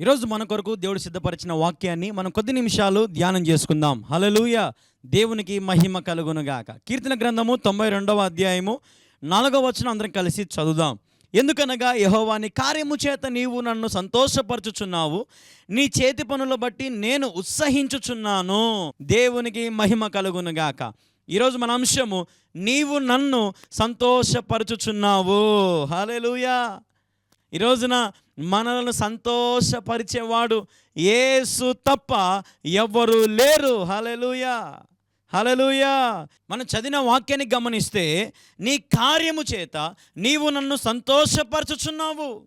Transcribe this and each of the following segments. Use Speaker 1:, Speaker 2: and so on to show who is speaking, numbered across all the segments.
Speaker 1: ఈరోజు మన కొరకు దేవుడు సిద్ధపరిచిన వాక్యాన్ని మనం కొద్ది నిమిషాలు ధ్యానం చేసుకుందాం. హలలుయ దేవునికి మహిమ కలుగునుగాక. కీర్తన గ్రంథము తొంభై రెండవ అధ్యాయము నాలుగవ వచనం అందరం కలిసి చదువుదాం. ఎందుకనగా యహోవాని కార్యము చేత నీవు నన్ను సంతోషపరచుచున్నావు. నీ చేతి పనుల బట్టి నేను ఉత్సహించుచున్నాను. దేవునికి మహిమ కలుగునుగాక. ఈరోజు మన అంశము నీవు నన్ను సంతోషపరచుచున్నావు. హల్లెలూయా. ఈ రోజున మనలను సంతోషపరిచేవాడు ఏసు తప్ప ఎవ్వరూ లేరు. హలెలుయా హలలుయా మనం చదివిన వాక్యాన్ని గమనిస్తే నీ కార్యము చేత నీవు నన్ను సంతోషపరచుచున్నావు.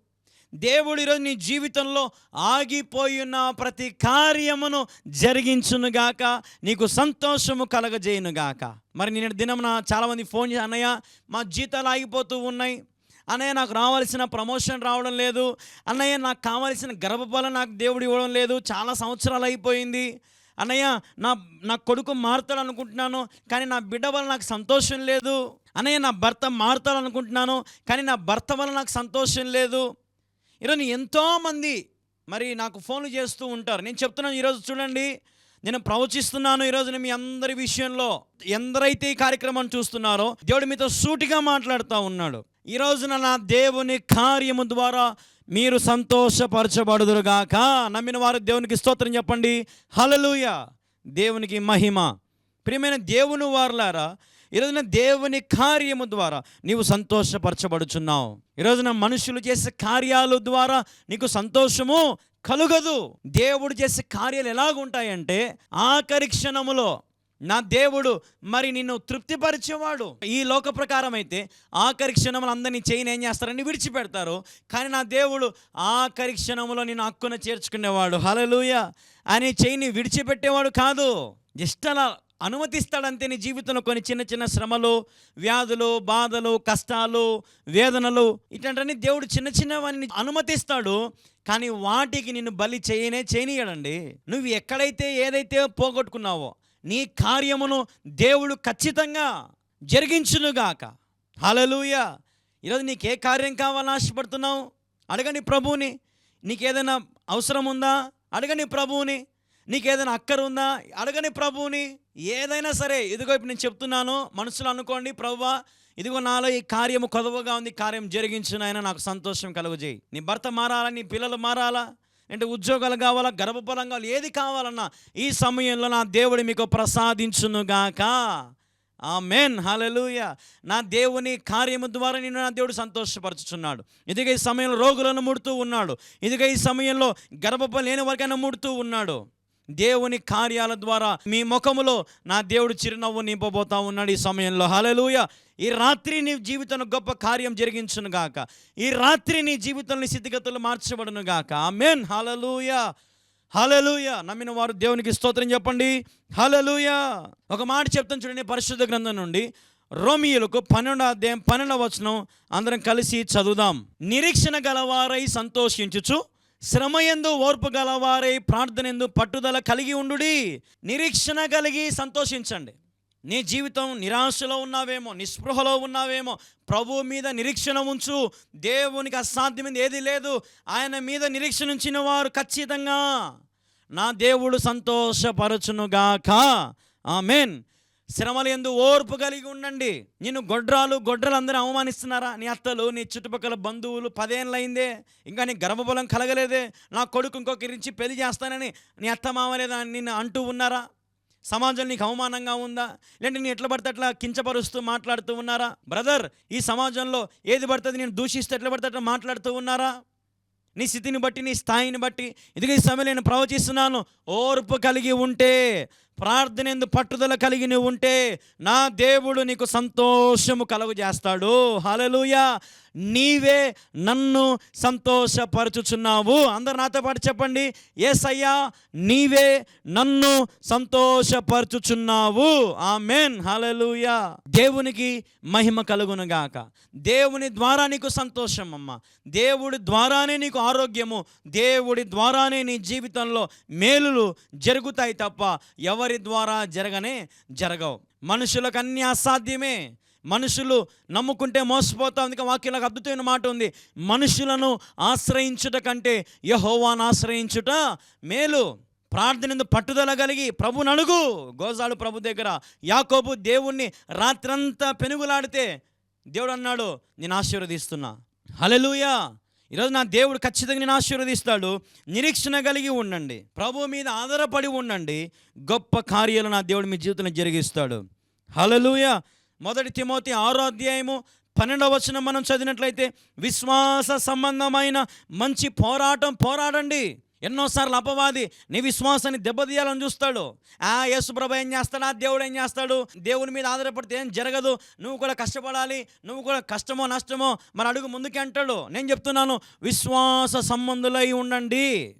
Speaker 1: దేవుడు ఈరోజు నీ జీవితంలో ఆగిపోయిన ప్రతి కార్యమును జరిగించునుగాక నీకు సంతోషము కలగజేయునుగాక. మరి నిన్న దినమున చాలామంది ఫోన్ అన్నయ్య మా జీతాలు ఆగిపోతూ ఉన్నాయి. అన్నయ్య నాకు రావాల్సిన ప్రమోషన్ రావడం లేదు. అన్నయ్య నాకు కావాల్సిన గర్భఫలం నాకు దేవుడు ఇవ్వడం లేదు. చాలా సంవత్సరాలు అయిపోయింది. అన్నయ్య నా నా కొడుకు మారుతాడు అనుకుంటున్నాను కానీ నా బిడ్డ వల్ల నాకు సంతోషం లేదు. అన్నయ్య నా భర్త మారుతాడు అనుకుంటున్నాను కానీ నా భర్త వల్ల నాకు సంతోషం లేదు. ఈరోజు ఎంతోమంది మరి నాకు ఫోన్లు చేస్తూ ఉంటారు. నేను చెప్తున్నాను ఈరోజు చూడండి. నేను ప్రవచిస్తున్నాను ఈరోజు మీ అందరి విషయంలో. ఎందరైతే ఈ కార్యక్రమం చూస్తున్నారో దేవుడు మీతో సూటిగా మాట్లాడుతూ ఉన్నాడు. ఈ రోజున నా దేవుని కార్యము ద్వారా మీరు సంతోషపరచబడుదురుగాక. నమ్మిన వారు దేవునికి స్తోత్రం చెప్పండి. హలలుయ దేవునికి మహిమ. ప్రియమైన దేవుని వారులారా ఈరోజున దేవుని కార్యము ద్వారా నీవు సంతోషపరచబడుచున్నావు. ఈరోజున మనుషులు చేసే కార్యాల ద్వారా నీకు సంతోషము కలుగదు. దేవుడు చేసే కార్యాలు ఎలాగుంటాయంటే ఆఖరి క్షణములో నా దేవుడు మరి నిన్ను తృప్తిపరిచేవాడు. ఈ లోక ప్రకారం అయితే ఆఖరి క్షణములు అందరినీ చేయని ఏం చేస్తారని విడిచిపెడతారు. కానీ నా దేవుడు ఆఖరి క్షణములో నిన్ను హక్కున చేర్చుకునేవాడు. హలలుయ అని చేయిని విడిచిపెట్టేవాడు కాదు. జస్ట్ అలా అనుమతిస్తాడంతే నీ జీవితంలో కొన్ని చిన్న చిన్న శ్రమలు వ్యాధులు బాధలు కష్టాలు వేదనలు. ఇట్లాంటివన్నీ దేవుడు చిన్న చిన్నవన్నీ అనుమతిస్తాడు. కానీ వాటికి నిన్ను బలి చేయనే చేయనీయడండి. నువ్వు ఎక్కడైతే ఏదైతే పోగొట్టుకున్నావో నీ కార్యమును దేవుడు ఖచ్చితంగా జరిగించునుగాక. హలలుయ ఈరోజు నీకు ఏ కార్యం కావాలని ఆశపడుతున్నావు? అడగని ప్రభువుని. నీకేదైనా అవసరం ఉందా? అడగని ప్రభువుని. నీకేదైనా అక్కర ఉందా? అడగని ప్రభువుని. ఏదైనా సరే ఇదిగో ఇప్పుడు నేను చెప్తున్నాను మనసులో అనుకోండి ప్రభువా ఇదిగో నాలో ఈ కార్యము కొదవగా ఉంది కార్యం జరిగించునైనా నాకు సంతోషం కలుగుజేయి. నీ భర్త మారాలా? నీ పిల్లలు మారాలా? అంటే ఉద్యోగాలు కావాలా గర్భఫలం కావాలి ఏది కావాలన్నా ఈ సమయంలో నా దేవుడు మీకు ప్రసాదించునుగాక ఆ మెన్ హలలుయ నా దేవుని కార్యము ద్వారా నేను నా దేవుడు సంతోషపరచుచున్నాడు. ఇదిగా ఈ సమయంలో రోగులను ముడుతూ ఉన్నాడు. ఇదిగా ఈ సమయంలో గర్భఫలం లేని వరకైనా ముడుతూ ఉన్నాడు. దేవుని కార్యాల ద్వారా మీ ముఖములో నా దేవుడు చిరునవ్వు నింపబోతా ఉన్నాడు ఈ సమయంలో. హలలుయ ఈ రాత్రి నీ జీవితంలో గొప్ప కార్యం జరిగించును గాక. ఈ రాత్రి నీ జీవితంలో స్థితిగతులు మార్చబడును గాక. ఆమెన్. హలలుయ హలలుయ నమ్మిన వారు దేవునికి స్తోత్రం చెప్పండి. హలలుయ ఒక మాట చెప్తాను చూడండి పరిశుద్ధ గ్రంథం నుండి. రోమియోలకు పన్నెండు అధ్యాయం పన్నెండవ వచనం అందరం కలిసి చదువుదాం. నిరీక్షణ గలవారై సంతోషించుచు శ్రమయందు ఓర్పు గలవారై ప్రార్థనందు పట్టుదల కలిగి ఉండుడి. నిరీక్షణ కలిగి సంతోషించండి. నీ జీవితం నిరాశలో ఉన్నావేమో నిస్పృహలో ఉన్నావేమో ప్రభు మీద నిరీక్షణ ఉంచు. దేవునికి అసాధ్యమైంది ఏది లేదు. ఆయన మీద నిరీక్షణ ఉంచిన వారు ఖచ్చితంగా నా దేవుడు సంతోషపరచునుగాక. ఆమెన్. శ్రమల ఎందు ఓర్పు కలిగి ఉండండి. నిన్ను గొడ్రాలు గొడ్రలు అందరూ అవమానిస్తున్నారా? నీ అత్తలు నీ చుట్టుపక్కల బంధువులు పదేళ్ళయిందే. ఇంకా నీ గర్భఫలం కలగలేదే. నా కొడుకు ఇంకొకరించి పెళ్ళి చేస్తానని నీ అత్త మామలేదా నిన్ను అంటూ ఉన్నారా? సమాజం నీకు అవమానంగా ఉందా? లేదంటే నేను ఎట్లా పడితే అట్లా కించపరుస్తూ మాట్లాడుతూ ఉన్నారా? బ్రదర్ ఈ సమాజంలో ఏది పడుతుంది? నేను దూషిస్తే ఎట్లా పడితే అట్లా మాట్లాడుతూ ఉన్నారా? నీ స్థితిని బట్టి నీ స్థాయిని బట్టి. ఇదిగో ఈ సమయంలో నేను ప్రవచిస్తున్నాను. ఓర్పు కలిగి ఉంటే ప్రార్థన ఎందు పట్టుదల కలిగి నువ్వు ఉంటే నా దేవుడు నీకు సంతోషము కలుగు చేస్తాడు హలలుయ నీవే నన్ను సంతోషపరచుచున్నావు. అందరు నాతో పాటు చెప్పండి. ఏసయ్యా నీవే నన్ను సంతోషపరచుచున్నావు. మేన్ హలలుయ దేవునికి మహిమ కలుగునుగాక. దేవుని ద్వారా నీకు సంతోషం అమ్మ దేవుడి ద్వారానే నీకు ఆరోగ్యము. దేవుడి ద్వారానే నీ జీవితంలో మేలులు జరుగుతాయి తప్ప ఎవరి ద్వారా జరగనే జరగవు. మనుషులకు అన్ని అసాధ్యమే. మనుషులు నమ్ముకుంటే మోసపోతాం. అందుకే వాక్యంలో అద్భుతమైన మాట ఉంది. మనుషులను ఆశ్రయించుట కంటే యహోవాను ఆశ్రయించుట మేలు. ప్రార్థన పట్టుదల కలిగి ప్రభుని అడుగు. గోజాడు ప్రభు దగ్గర. యాకోబు దేవుణ్ణి రాత్రంతా పెనుగులాడితే దేవుడు అన్నాడు నేను ఆశీర్వదిస్తున్నా. హలలుయా ఈరోజు నా దేవుడు ఖచ్చితంగా నేను ఆశీర్వదిస్తాడు. నిరీక్షణ కలిగి ఉండండి. ప్రభు మీద ఆధారపడి ఉండండి. గొప్ప కార్యాలు నా దేవుడు మీ జీవితంలో జరిగిస్తాడు. హలలుయ మొదటి తిమోతి ఆరో అధ్యాయము పన్నెండవ వచనం మనం చదివినట్లయితే విశ్వాస సంబంధమైన మంచి పోరాటం పోరాడండి. ఎన్నోసార్లు అపవాది నీ విశ్వాసాన్ని దెబ్బతీయాలని చూస్తాడు. ఆ యేసుప్రభ ఏం చేస్తాడు? ఆ దేవుడు ఏం చేస్తాడు? దేవుని మీద ఆధారపడితే ఏం జరగదు? నువ్వు కూడా కష్టపడాలి. నువ్వు కూడా కష్టమో నష్టమో మరి అడుగు ముందుకే అంటాడు. నేను చెప్తున్నాను విశ్వాస సంబంధులై ఉండండి.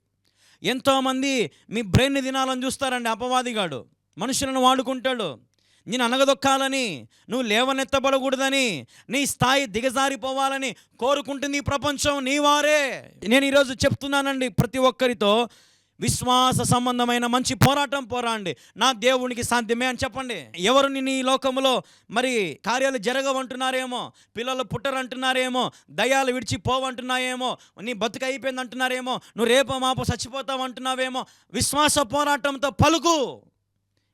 Speaker 1: ఎంతోమంది మీ బ్రెయిన్ని తినాలని చూస్తారండి అపవాదిగాడు మనుషులను వాడుకుంటాడు. నేను అనగదొక్కాలని నువ్వు లేవనెత్తబడకూడదని నీ స్థాయి దిగజారిపోవాలని కోరుకుంటుంది ఈ ప్రపంచం నీ వారే. నేను ఈరోజు చెప్తున్నానండి ప్రతి ఒక్కరితో విశ్వాస సంబంధమైన మంచి పోరాటం పోరాండి. నా దేవునికి సాధ్యమే అని చెప్పండి. ఎవరు నీ లోకంలో మరి కార్యాలు జరగవంటున్నారేమో పిల్లలు పుట్టరంటున్నారేమో దయాలు విడిచిపోవంటున్నాయేమో నీ బతుక అయిపోయింది అంటున్నారేమో నువ్వు రేపో మాపో చచ్చిపోతావు అంటున్నావేమో విశ్వాస పోరాటంతో పలుకు.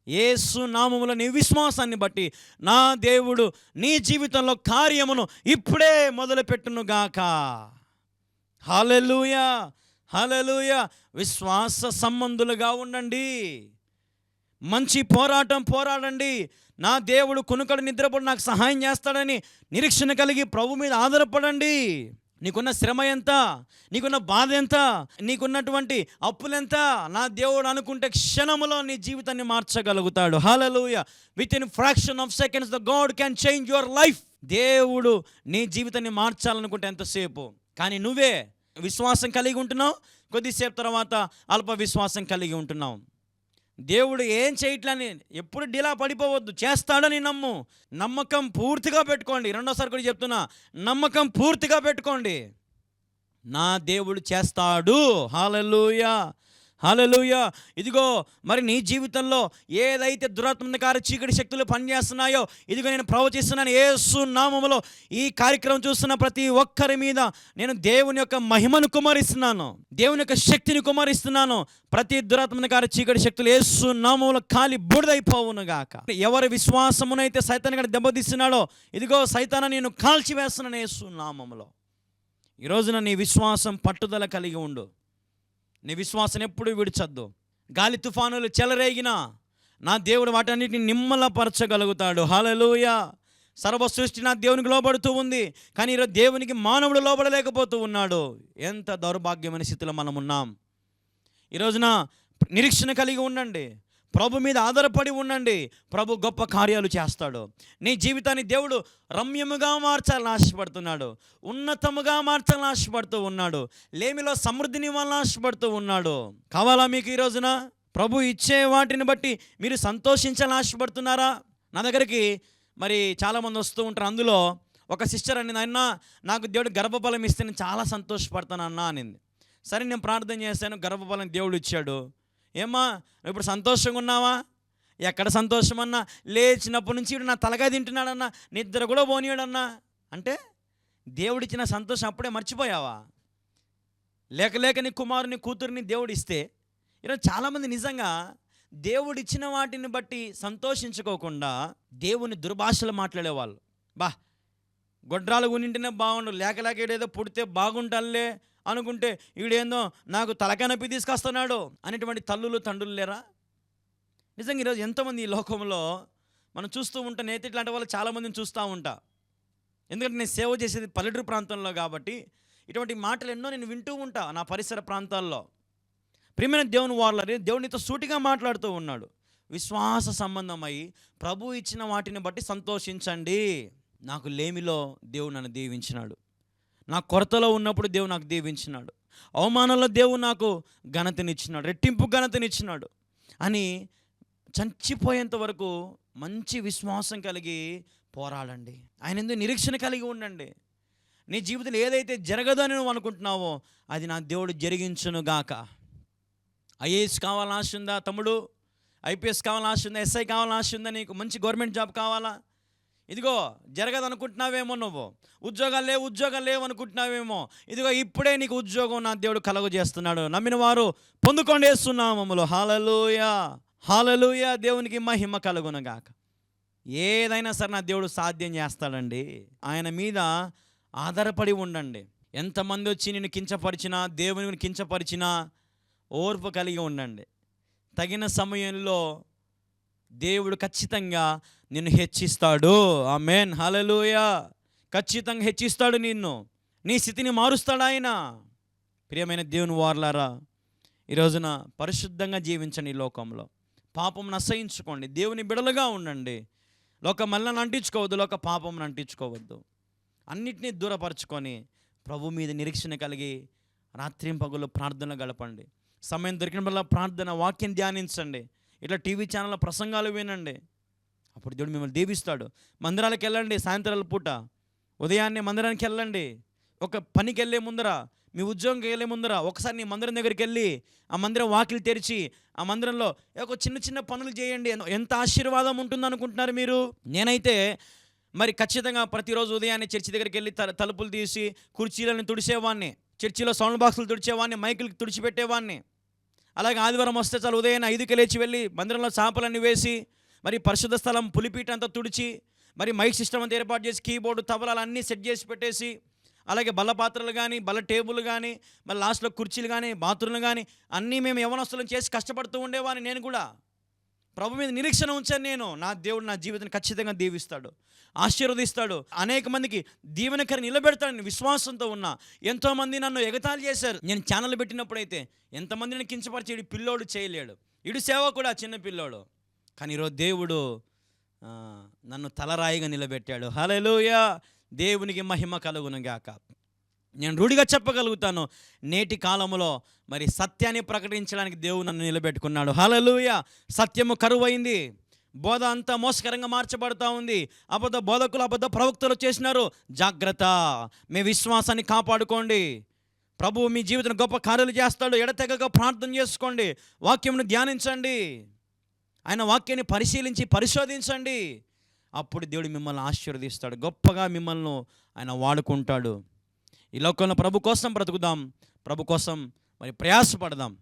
Speaker 1: ఏసు నామముల నీ విశ్వాసాన్ని బట్టి నా దేవుడు నీ జీవితంలో కార్యమును ఇప్పుడే మొదలుపెట్టునుగాక హలలుయ హలలుయ విశ్వాస సంబంధులుగా ఉండండి. మంచి పోరాటం పోరాడండి. నా దేవుడు కొనుకడు నిద్రపడి నాకు సహాయం చేస్తాడని నిరీక్షణ కలిగి ప్రభు మీద ఆధారపడండి. నీకున్న శ్రమ ఎంత? నీకున్న బాధ ఎంత? నీకున్నటువంటి అప్పులెంత నా దేవుడు అనుకుంటే క్షణములో నీ జీవితాన్ని మార్చగలుగుతాడు. Hallelujah with in fraction of seconds the God can change your life దేవుడు నీ జీవితాన్ని మార్చాలనుకుంటే ఎంతసేపు? కానీ నువ్వే విశ్వాసం కలిగి ఉంటున్నావు. కొద్దిసేపు తర్వాత అల్ప విశ్వాసం కలిగి ఉంటున్నావు. దేవుడు ఏం చేయట్లని? ఎప్పుడు డిలా పడిపోవద్దు. చేస్తాడని నమ్ము. నమ్మకం పూర్తిగా పెట్టుకోండి. రెండోసారి కూడా చెప్తున్నా. నమ్మకం పూర్తిగా పెట్టుకోండి. నా దేవుడు చేస్తాడు. హాలూయా హాలలుయ ఇదిగో మరి నీ జీవితంలో ఏదైతే దురాత్మకార చీకటి శక్తులు పనిచేస్తున్నాయో ఇదిగో నేను ప్రవచిస్తున్నాను ఏసు నామములో. ఈ కార్యక్రమం చూస్తున్న ప్రతి ఒక్కరి మీద నేను దేవుని యొక్క మహిమను కుమరిస్తున్నాను. దేవుని యొక్క శక్తిని కుమరిస్తున్నాను. ప్రతి దురాత్మకార చీకటి శక్తులు ఏసు నామములో కాలి బుడిదైపోవును గాక. ఎవరి విశ్వాసమునైతే సైతాన్ని కూడా దెబ్బతీస్తున్నాడో ఇదిగో సైతాన నేను కాల్చివేస్తున్నాను ఏసు నామములో. ఈ రోజున నీ విశ్వాసం పట్టుదల కలిగి ఉండు. నీ విశ్వాసం ఎప్పుడు విడిచద్దు. గాలి తుఫానులు చెలరేగినా నా దేవుడు వాటన్నిటిని నిమ్మలపరచగలుగుతాడు. హలలుయ సర్వ సృష్టి నా దేవునికి లోబడుతూ ఉంది కానీ ఈరోజు దేవునికి మానవుడు లోబడలేకపోతూ ఉన్నాడు. ఎంత దౌర్భాగ్యమైన స్థితిలో మనం ఉన్నాం ఈ రోజున నిరీక్షణ కలిగి ఉండండి. ప్రభు మీద ఆధారపడి ఉండండి. ప్రభు గొప్ప కార్యాలు చేస్తాడు. నీ జీవితాన్ని దేవుడు రమ్యముగా మార్చాలని ఆశపడుతున్నాడు. ఉన్నతముగా మార్చాలని ఆశపడుతూ ఉన్నాడు. లేమిలో సమృద్ధిని ఇవ్వాలని ఆశపడుతూ ఉన్నాడు. కావాలా మీకు ఈ రోజున? ప్రభు ఇచ్చే వాటిని బట్టి మీరు సంతోషించాలని ఆశపడుతున్నారా? నా దగ్గరికి మరి చాలామంది వస్తూ ఉంటారు. అందులో ఒక సిస్టర్ అని అన్న నాకు దేవుడు గర్భఫలం ఇస్తే నేను చాలా సంతోషపడతాను అన్న అనింది. సరే నేను ప్రార్థన చేశాను గర్భఫలం దేవుడు ఇచ్చాడు. ఏమ్మా నువ్వు ఇప్పుడు సంతోషంగా ఉన్నావా? ఎక్కడ సంతోషం అన్నా లేచినప్పటి నుంచి నా తలగా తింటున్నాడన్నా నిద్ర కూడా పోనీయాడన్నా. అంటే దేవుడిచ్చిన సంతోషం అప్పుడే మర్చిపోయావా? లేక లేక నీ కుమారుని కూతురిని దేవుడిస్తే ఈరోజు చాలామంది నిజంగా దేవుడిచ్చిన వాటిని బట్టి సంతోషించుకోకుండా దేవుని దుర్భాషలు మాట్లాడేవాళ్ళు. బా గొడ్రాలు కొనింటేనే బాగుండు. లేక లేక ఈడేదో పుడితే బాగుంటానులే అనుకుంటే ఈడేందో నాకు తలకనొప్పి తీసుకొస్తున్నాడు అనేటువంటి తల్లులు తండ్రులు లేరా? నిజంగా ఈరోజు ఎంతోమంది ఈ లోకంలో మనం చూస్తూ ఉంటా నేత ఇట్లాంటి వాళ్ళు చాలామందిని చూస్తూ ఉంటా. ఎందుకంటే నేను సేవ చేసేది పల్లెటూరు ప్రాంతంలో కాబట్టి ఇటువంటి మాటలు ఎన్నో నేను వింటూ ఉంటా నా పరిసర ప్రాంతాల్లో. ప్రియమైన దేవుని వాళ్ళని దేవునితో సూటిగా మాట్లాడుతూ ఉన్నాడు. విశ్వాస సంబంధమై ప్రభు ఇచ్చిన వాటిని బట్టి సంతోషించండి. నాకు లేమిలో దేవుడు నన్ను దీవించినాడు. నా కొరతలో ఉన్నప్పుడు దేవుడు నాకు దీవించినాడు. అవమానంలో దేవుడు నాకు ఘనతనిచ్చినాడు. రెట్టింపు ఘనతనిచ్చినాడు. అని చచ్చిపోయేంత వరకు మంచి విశ్వాసం కలిగి పోరాడండి. ఆయన ఎందుకు నిరీక్షణ కలిగి ఉండండి. నీ జీవితంలో ఏదైతే జరగదని నువ్వు అనుకుంటున్నావో అది నా దేవుడు జరిగించును గాక. ఐఏఎస్ కావాలని ఆశ ఉందా తమ్ముడు? ఐపీఎస్ కావాలని ఆశ ఉందా? ఎస్ఐ కావాలని ఆశ ఉందా నీకు? మంచి గవర్నమెంట్ జాబ్ కావాలా? ఇదిగో జరగదనుకుంటున్నావేమో నువ్వు. ఉద్యోగాలు లేవు ఉద్యోగాలు లేవు అనుకుంటున్నావేమో. ఇదిగో ఇప్పుడే నీకు ఉద్యోగం నా దేవుడు కలుగు చేస్తున్నాడు నమ్మిన వారు పొందుకోండి వేస్తున్నామములు హాలలుయ. హాలలుయ. దేవునికి మహిమ కలుగునగాక. ఏదైనా సరే నా దేవుడు సాధ్యం చేస్తాడండి. ఆయన మీద ఆధారపడి ఉండండి. ఎంతమంది వచ్చి నిన్ను కించపరిచినా దేవుని కించపరిచినా ఓర్పు కలిగి ఉండండి. తగిన సమయంలో దేవుడు ఖచ్చితంగా నిన్ను హెచ్చిస్తాడు. ఆ మేన్ హలలుయ ఖచ్చితంగా హెచ్చిస్తాడు నిన్ను. నీ స్థితిని మారుస్తాడు ఆయన. ప్రియమైన దేవుని వార్లారా ఈ రోజున పరిశుద్ధంగా జీవించండి ఈ లోకంలో. పాపం అసహించుకోండి దేవుని బిడలుగా ఉండండి. లోక మళ్ళీ అంటించుకోవద్దు. లోక పాపం అంటించుకోవద్దు. అన్నిటినీ దూరపరచుకొని ప్రభు మీద నిరీక్షణ కలిగి రాత్రింపగలు ప్రార్థన గడపండి. సమయం దొరికినప్పుడల్లా ప్రార్థన వాక్యం ధ్యానించండి. ఇట్లా టీవీ ఛానళ్ళ ప్రసంగాలు వినండి. అప్పుడు దేవుడు మిమ్మల్ని దీవిస్తాడు. మందిరాలకు వెళ్ళండి సాయంత్రాల పూట. ఉదయాన్నే మందిరానికి వెళ్ళండి. ఒక పనికి వెళ్ళే ముందర మీ ఉద్యోగంకి వెళ్ళే ముందర ఒకసారి నీ మందిరం దగ్గరికి వెళ్ళి ఆ మందిరం వాకిలు తెరిచి ఆ మందిరంలో ఒక చిన్న చిన్న పనులు చేయండి. ఎంత ఆశీర్వాదం ఉంటుంది అనుకుంటున్నారు మీరు? నేనైతే మరి ఖచ్చితంగా ప్రతిరోజు ఉదయాన్నే చర్చి దగ్గరికి వెళ్ళి తల- తలుపులు తీసి కుర్చీలను తుడిచేవాడిని చర్చిలో సౌండ్ బాక్సులు తుడిచేవాడిని మైకులు తుడిచిపెట్టేవాడిని అలాగే ఆదివారం వస్తే చాలు ఉదయం ఐదుకి లేచి వెళ్ళి మందిరంలో చాపలన్నీ వేసి మరి పరిశుద్ధ స్థలం పులిపీట అంతా తుడిచి మరి మైక్ సిస్టమ్ అంతా ఏర్పాటు చేసి కీబోర్డు తబలాలు అన్నీ సెట్ చేసి పెట్టేసి అలాగే బల్ల పాత్రలు కానీ బల్ల టేబుల్ కానీ మళ్ళీ లాస్ట్లో కుర్చీలు కానీ బాత్రూమ్లు కానీ అన్నీ మేము యవనస్తులను చేసి కష్టపడుతూ ఉండేవాడిని నేను కూడా. ప్రభు మీద నిరీక్షణ ఉంచాను నేను. నా దేవుడు నా జీవితాన్ని ఖచ్చితంగా దీవిస్తాడు ఆశీర్వదిస్తాడు. అనేక మందికి దీవెనకర నిలబెడతాడని విశ్వాసంతో ఉన్నా. ఎంతోమంది నన్ను ఎగతాళి చేశారు. నేను ఛానల్ పెట్టినప్పుడైతే ఎంతమందిని కించపరిచి ఇడు పిల్లోడు చేయలేడు. ఇడు సేవ కూడా చిన్న పిల్లోడు. కానీ ఈరోజు దేవుడు నన్ను తలరాయిగా నిలబెట్టాడు. హలెలూయ దేవునికి మహిమ కలుగును గాక. నేను రూఢిగా చెప్పగలుగుతాను నేటి కాలంలో మరి సత్యాన్ని ప్రకటించడానికి దేవుడు నన్ను నిలబెట్టుకున్నాడు. హలలుయ సత్యము కరువైంది. బోధ అంతా మోసకరంగా మార్చబడుతూ ఉంది. అబద్ధ బోధకులు అబద్ధ ప్రవక్తలు చేసినారు. జాగ్రత్త! మీ విశ్వాసాన్ని కాపాడుకోండి. ప్రభు మీ జీవితం గొప్ప కార్యాలు చేస్తాడు. ఎడతెగక ప్రార్థన చేసుకోండి. వాక్యంను ధ్యానించండి. ఆయన వాక్యాన్ని పరిశీలించి పరిశోధించండి. అప్పుడు దేవుడు మిమ్మల్ని ఆశీర్వదిస్తాడు. గొప్పగా మిమ్మల్ని ఆయన వాడుకుంటాడు. ఈ లోకంలో ప్రభు కోసం బ్రతుకుదాం. ప్రభు కోసం మరి ప్రయాసపడదాం.